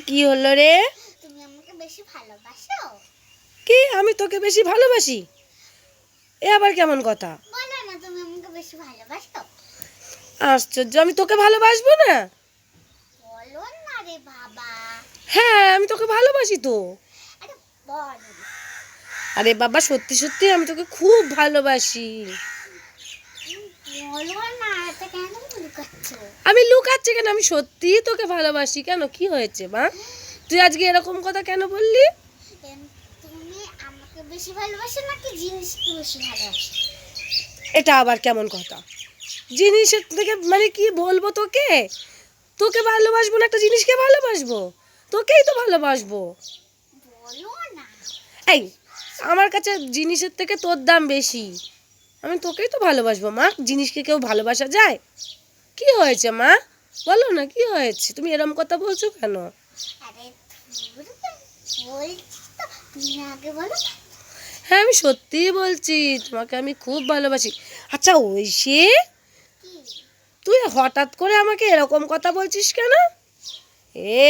কি হলো রে? তুমি আমাকে বেশি ভালোবাসো? কি? আমি তোকে বেশি ভালোবাসি? এ আবার কেমন কথা? বলো না তুমি আমাকে বেশি ভালোবাসো? আশ্চর্য আমি তোকে ভালোবাসবো না? বলো না রে বাবা। হ্যাঁ আমি তোকে ভালোবাসি তো। আরে বাবা সত্যি সত্যি আমি তোকে খুব ভালোবাসি বলো না এটা কেন লুকাচ্ছ আমি লুকাচ্ছি কেন? আমি সত্যিই তোকে ভালোবাসি কেন? কি হয়েছে মা? তুই আজকে এরকম কথা কেন বললি? তুমি আমাকে বেশি ভালোবাসো নাকি জিনিসকে বেশি ভালোবাসো? এটা আবার কেমন কথা? জিনিসের থেকে মানে কি বলব তোকে? তোকে ভালোবাসবো না একটা জিনিসকে ভালোবাসবো? তোকেই তো ভালোবাসবো। এই আমার কাছে জিনিসের থেকে তোর দাম বেশি। আমি তোকেই তো ভালোবাসবো মা। জিনিসকে কেউ ভালোবাসা যায়? কি হয়েছে মা? বলো না কি হয়েছে? তুমি এরম কথা বলছো কেন? হ্যাঁ আমি সত্যিই বলছি তোমাকে আমি খুব ভালোবাসি। আচ্ছা ওই সে তুই হঠাৎ করে আমাকে এরকম কথা বলছিস কেন?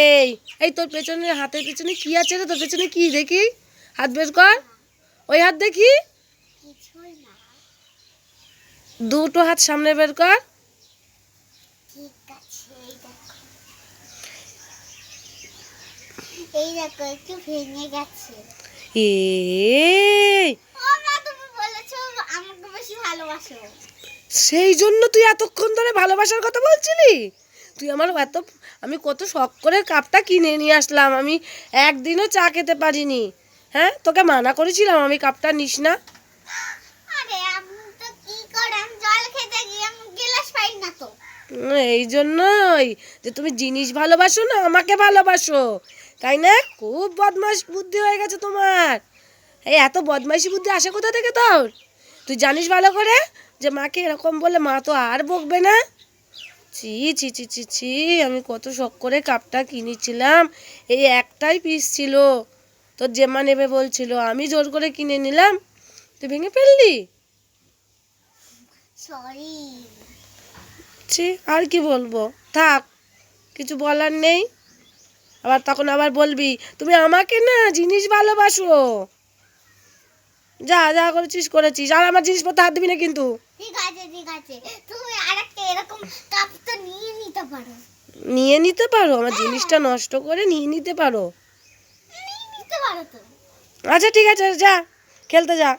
এই এই তোর পেছনে হাতের পেছনে কি আছে রে? তোর পেছনে কি দেখি? হাত বের কর। ওই হাত দেখি। কিছুই না। দুটো হাত সামনে বের কর। এই দেখো। একটু ভেঙে গেছে। এই। সেই জন্য তুই এতক্ষণ ধরে ভালোবাসার কথা বলছিলি? তুই আমার এত আমি কত শখ করে কাপটা কিনে নিয়ে আসলাম। আমি একদিনও চা খেতে পারিনি। হ্যাঁ তোকে মানা করেছিলাম আমি কাপটা নিস না আরে আমি তো কি করে আমি জল খেতে গিয়ে আমি গিলাস পাই না তো উম, এই জন্যই যে তুমি জিনিস ভালোবাসো না, আমাকে ভালোবাসো। তাই না? খুব বদমাস বুদ্ধি হয়ে গেছে তোমার। এই এত বদমাইশি বুদ্ধি আসে কোথা থেকে তোর? তুই জানিস ভালো করে যে মাকে এরকম বলে মা তো আর বকবে না? ছি ছি ছি ছি ছি, আমি কত শখ করে কাপটা কিনেছিলাম। এই একটাই পিস ছিল। তোর জেম্মা নেবে বলছিল, আমি জোর করে কিনে নিলাম। তুই ভেঙে ফেললি? সরি ছি আর কি বলব? থাক কিছু বলার নেই। আবার তখন আবার বলবি তুমি আমাকে না জিনিস ভালোবাসো। যা যা করেছিস করেছিস। আর আমার জিনিসপত্র হাত দিবি না কিন্তু। ঠিক আছে ঠিক আছে। তুমি আরেকটা এরকম কাপ তো নিয়ে নিতে পারো। নিয়ে নিতে পারো? আমার জিনিসটা নষ্ট করে নিয়ে নিতে পারো? নিয়ে নিতে পারো তো। আচ্ছা ঠিক আছে যা। খেলতে যা।